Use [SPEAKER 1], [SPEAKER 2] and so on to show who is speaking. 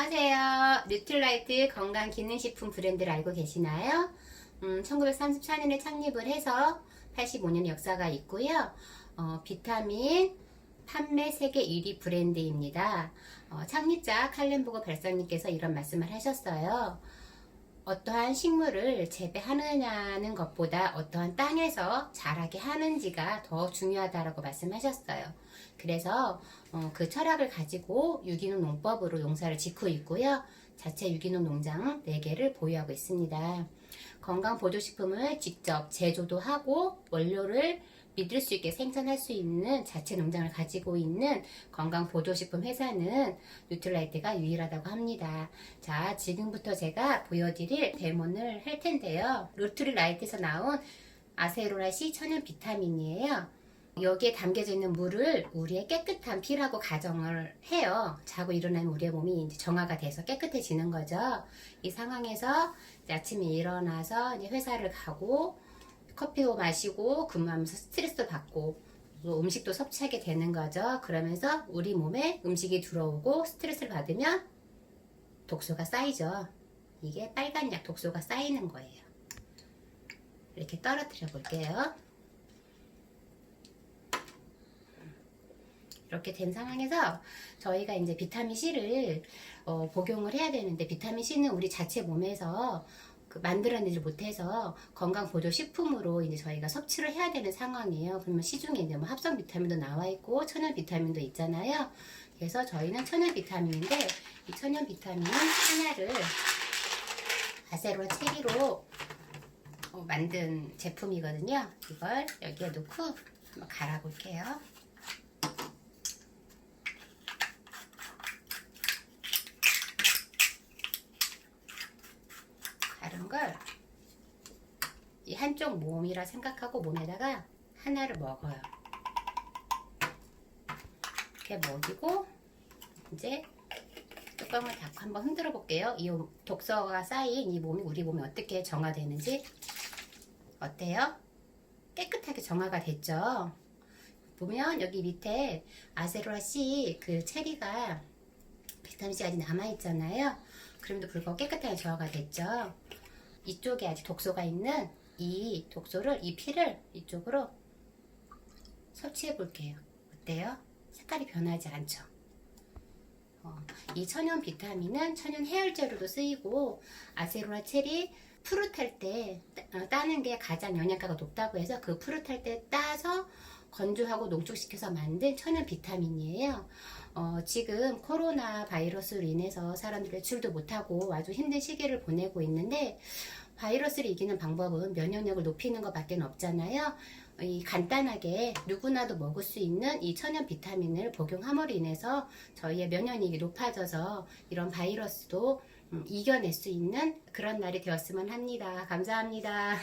[SPEAKER 1] 안녕하세요. 뉴트라이트 건강기능식품 브랜드를 알고 계시나요? 음, 1934년에 창립을 해서 85년 역사가 있고요. 어, 비타민 판매 세계 1위 브랜드입니다. 어, 창립자 칼렌보거 발사님께서 이런 말씀을 하셨어요. 어떠한 식물을 재배하느냐는 것보다 어떠한 땅에서 자라게 하는지가 더 중요하다라고 말씀하셨어요. 그래서 어, 그 철학을 가지고 유기농 농법으로 농사를 짓고 있고요. 자체 유기농 농장 4개를 보유하고 있습니다. 건강 보조식품을 직접 제조도 하고 원료를 믿을 수 있게 생산할 수 있는 자체 농장을 가지고 있는 건강 보조식품 회사는 뉴트라이트가 유일하다고 합니다. 자, 지금부터 제가 보여드릴 데모를 할 텐데요. 루트라이트에서 나온 아세로라 C 천연 비타민이에요. 여기에 담겨져 있는 물을 우리의 깨끗한 피라고 가정을 해요. 자고 일어나면 우리의 몸이 이제 정화가 돼서 깨끗해지는 거죠. 이 상황에서 아침에 일어나서 회사를 가고 커피도 마시고 근무하면서 스트레스도 받고 또 음식도 섭취하게 되는 거죠. 그러면서 우리 몸에 음식이 들어오고 스트레스를 받으면 독소가 쌓이죠. 이게 빨간 약 독소가 쌓이는 거예요. 이렇게 떨어뜨려 볼게요. 이렇게 된 상황에서 저희가 이제 비타민 C를 어, 복용을 해야 되는데 비타민 C는 우리 자체 몸에서 그 만들어내지 못해서 건강 보조 식품으로 이제 저희가 섭취를 해야 되는 상황이에요. 그러면 시중에 이제 뭐 합성 비타민도 나와 있고 천연 비타민도 있잖아요. 그래서 저희는 천연 비타민인데 이 천연 비타민 하나를 아세로라 체리로 어, 만든 제품이거든요. 이걸 여기에 넣고 한번 갈아볼게요. 다른 걸 이 한쪽 몸이라 생각하고 몸에다가 하나를 먹어요. 이렇게 먹이고 이제 뚜껑을 닫고 한번 흔들어 볼게요. 이 독소가 쌓인 이 몸이 우리 몸에 어떻게 정화되는지 어때요? 깨끗하게 정화가 됐죠. 보면 여기 밑에 아세로라 C 그 체리가 비타민 C 아직 남아 있잖아요. 그럼에도 불구하고 깨끗하게 정화가 됐죠. 이쪽에 아직 독소가 있는 이 독소를 이 피를 이쪽으로 섭취해 볼게요. 어때요? 색깔이 변하지 않죠. 어, 이 천연 비타민은 천연 해열제로도 쓰이고 아세로라 체리 푸릇할 때 따- 따는 게 가장 영양가가 높다고 해서 그 푸릇할 때 따서 건조하고 농축시켜서 만든 천연 비타민이에요. 어, 지금 코로나 바이러스로 인해서 사람들이 외출도 못하고 아주 힘든 시기를 보내고 있는데 바이러스를 이기는 방법은 면역력을 높이는 것밖에 없잖아요. 이 간단하게 누구나도 먹을 수 있는 이 천연 비타민을 복용함으로 인해서 저희의 면역력이 높아져서 이런 바이러스도 음, 이겨낼 수 있는 그런 날이 되었으면 합니다. 감사합니다.